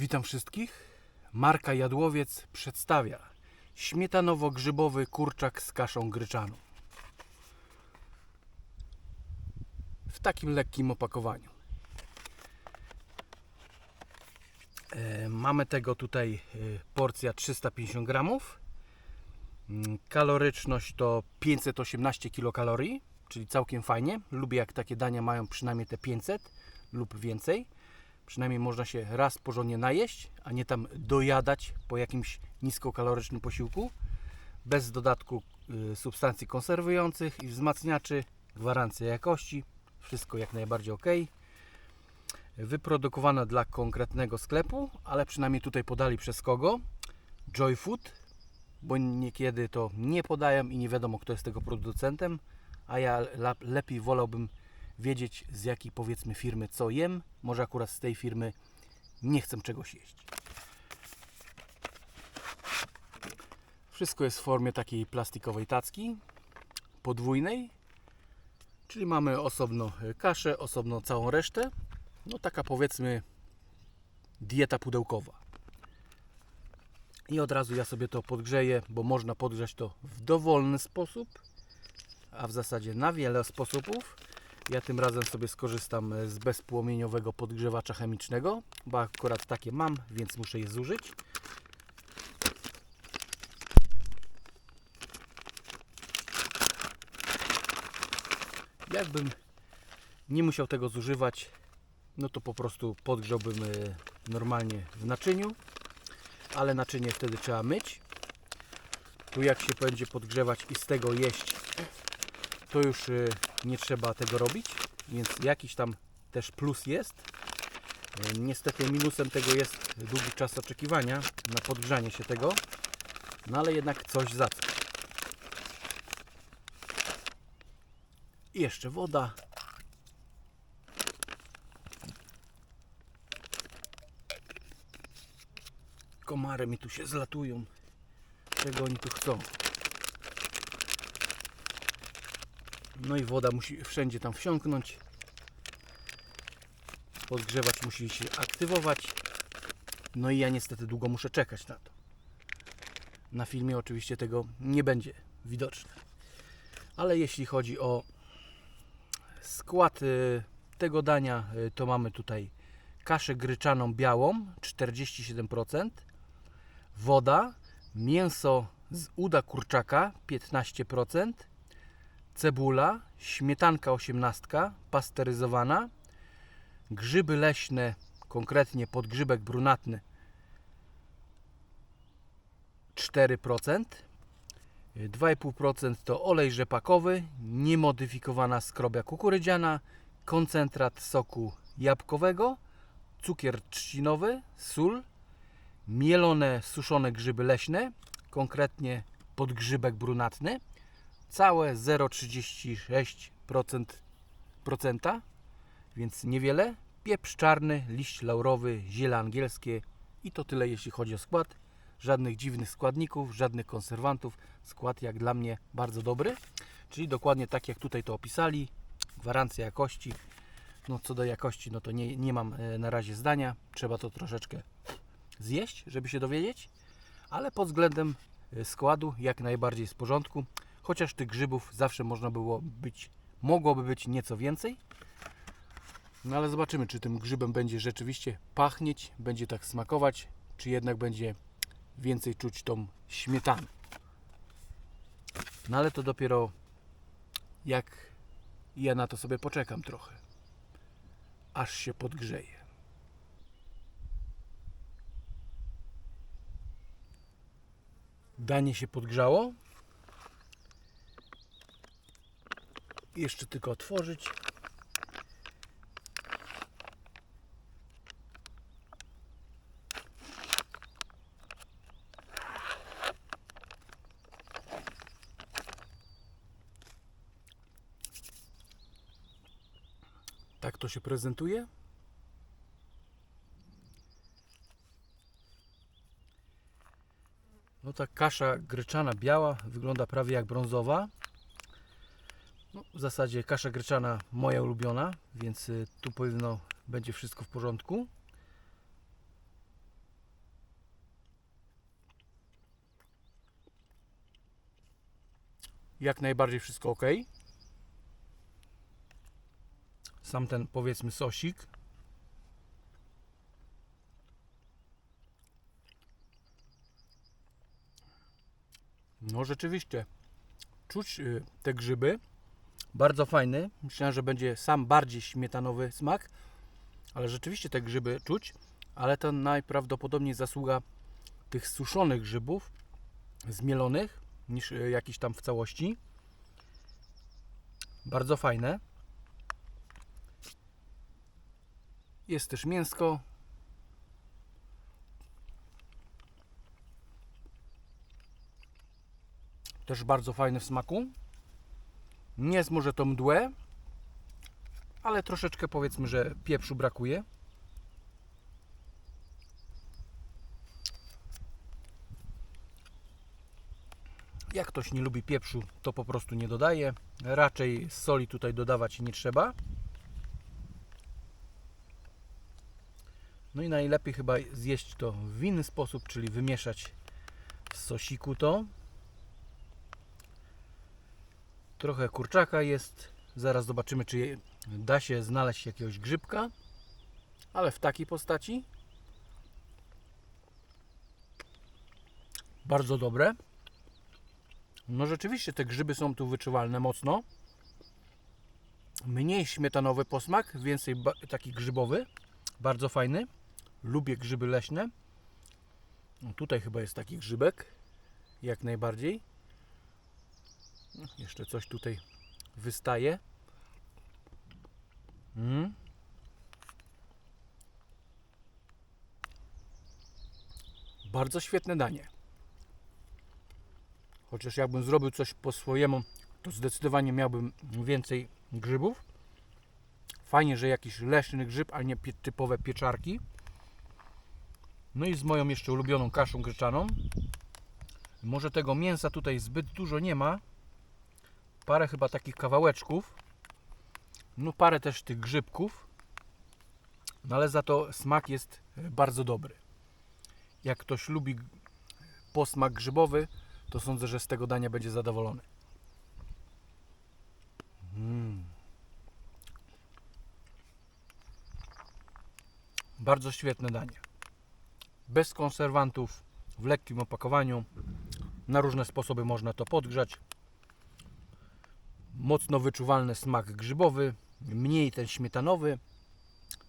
Witam wszystkich. Marka Jadłowiec przedstawia śmietanowo-grzybowy kurczak z kaszą gryczaną. W takim lekkim opakowaniu. E, Mamy tego tutaj e, porcja 350 gramów. Mm, Kaloryczność to 518 kilokalorii, czyli całkiem fajnie. Lubię jak takie dania mają przynajmniej te 500 lub więcej. Przynajmniej można się raz porządnie najeść, a nie tam dojadać po jakimś niskokalorycznym posiłku. Bez dodatku y, substancji konserwujących i wzmacniaczy. Gwarancja jakości. Wszystko jak najbardziej ok. Wyprodukowane dla konkretnego sklepu, ale przynajmniej tutaj podali przez kogo. Joy Food, bo niekiedy to nie podają i nie wiadomo kto jest tego producentem, a ja lepiej wolałbym wiedzieć z jakiej powiedzmy firmy co jem. Może akurat z tej firmy nie chcę czegoś jeść. Wszystko jest w formie takiej plastikowej tacki podwójnej. Czyli mamy osobno e, kaszę, osobno całą resztę. No taka powiedzmy dieta pudełkowa. I od razu ja sobie to podgrzeję, bo można podgrzać to w dowolny sposób, a w zasadzie na wiele sposobów. Ja tym razem sobie skorzystam z bezpłomieniowego podgrzewacza chemicznego, bo akurat takie mam, więc muszę je zużyć. Jakbym nie musiał tego zużywać, no to po prostu podgrzałbym e, normalnie w naczyniu, ale naczynie wtedy trzeba myć. Tu jak się będzie podgrzewać i z tego jeść, to już y, nie trzeba tego robić, więc jakiś tam też plus jest. Y, Niestety minusem tego jest długi czas oczekiwania na podgrzanie się tego, no ale jednak coś za coś. I jeszcze woda. Komary mi tu się zlatują. Czego oni tu chcą? No i woda musi wszędzie tam wsiąknąć. Podgrzewacz musi się aktywować. No i ja niestety długo muszę czekać na to. Na filmie oczywiście tego nie będzie widoczne. Ale jeśli chodzi o skład y, tego dania, y, to mamy tutaj kaszę gryczaną białą 47%, woda, mięso z uda kurczaka 15%, cebula, śmietanka 18, pasteryzowana, grzyby leśne, konkretnie podgrzybek brunatny 4%, 2,5% to olej rzepakowy, niemodyfikowana skrobia kukurydziana, koncentrat soku jabłkowego, cukier trzcinowy, sól, mielone suszone grzyby leśne, konkretnie podgrzybek brunatny, całe 0,36%, procenta, więc niewiele. Pieprz czarny, liść laurowy, ziele angielskie i to tyle jeśli chodzi o skład. Żadnych dziwnych składników, żadnych konserwantów. Skład jak dla mnie bardzo dobry, czyli dokładnie tak jak tutaj to opisali. Gwarancja jakości. No co do jakości, no to nie, nie mam e, na razie zdania. Trzeba to troszeczkę zjeść, żeby się dowiedzieć, ale pod względem e, składu jak najbardziej w porządku. Chociaż tych grzybów zawsze można było być, mogłoby być nieco więcej. No ale zobaczymy, czy tym grzybem będzie rzeczywiście pachnieć, będzie tak smakować, czy jednak będzie więcej czuć tą śmietanę. No ale to dopiero jak ja na to sobie poczekam trochę, aż się podgrzeje. Danie się podgrzało. Jeszcze tylko otworzyć. Tak to się prezentuje. No ta kasza gryczana biała wygląda prawie jak brązowa. No, w zasadzie kasza gryczana moja ulubiona, więc y, tu powinno będzie wszystko w porządku. Jak najbardziej wszystko ok. Sam ten powiedzmy sosik. No rzeczywiście, czuć y, te grzyby, bardzo fajny. Myślałem, że będzie sam bardziej śmietanowy smak. Ale rzeczywiście te grzyby czuć. Ale to najprawdopodobniej zasługa tych suszonych grzybów zmielonych niż y, jakiś tam w całości. Bardzo fajne. Jest też mięsko. Też bardzo fajne w smaku. Nie jest może to mdłe, ale troszeczkę powiedzmy, że pieprzu brakuje. Jak ktoś nie lubi pieprzu, to po prostu nie dodaje. Raczej soli tutaj dodawać nie trzeba. No i najlepiej chyba zjeść to w inny sposób, czyli wymieszać w sosiku to. Trochę kurczaka jest. Zaraz zobaczymy, czy da się znaleźć jakiegoś grzybka. Ale w takiej postaci. Bardzo dobre. No rzeczywiście te grzyby są tu wyczuwalne mocno. Mniej śmietanowy posmak, więcej taki grzybowy. Bardzo fajny. Lubię grzyby leśne. No tutaj chyba jest taki grzybek. Jak najbardziej. Jeszcze coś tutaj wystaje. Mm. Bardzo świetne danie. Chociaż jakbym zrobił coś po swojemu, to zdecydowanie miałbym więcej grzybów. Fajnie, że jakiś leśny grzyb, a nie typowe pieczarki. No i z moją jeszcze ulubioną kaszą gryczaną. Może tego mięsa tutaj zbyt dużo nie ma. Parę chyba takich kawałeczków. No parę też tych grzybków. No ale za to smak jest e, bardzo dobry. Jak ktoś lubi posmak grzybowy, to sądzę, że z tego dania będzie zadowolony. Mm. Bardzo świetne danie. Bez konserwantów, w lekkim opakowaniu. Na różne sposoby można to podgrzać. Mocno wyczuwalny smak grzybowy, mniej ten śmietanowy.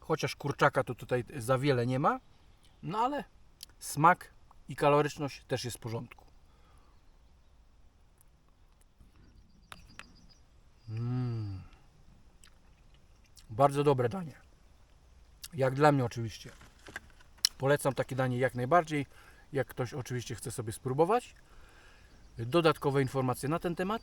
Chociaż kurczaka to tutaj za wiele nie ma. No ale smak i kaloryczność też jest w porządku. Mm. Bardzo dobre danie. Jak dla mnie oczywiście. Polecam takie danie jak najbardziej. Jak ktoś oczywiście chce sobie spróbować. Dodatkowe informacje na ten temat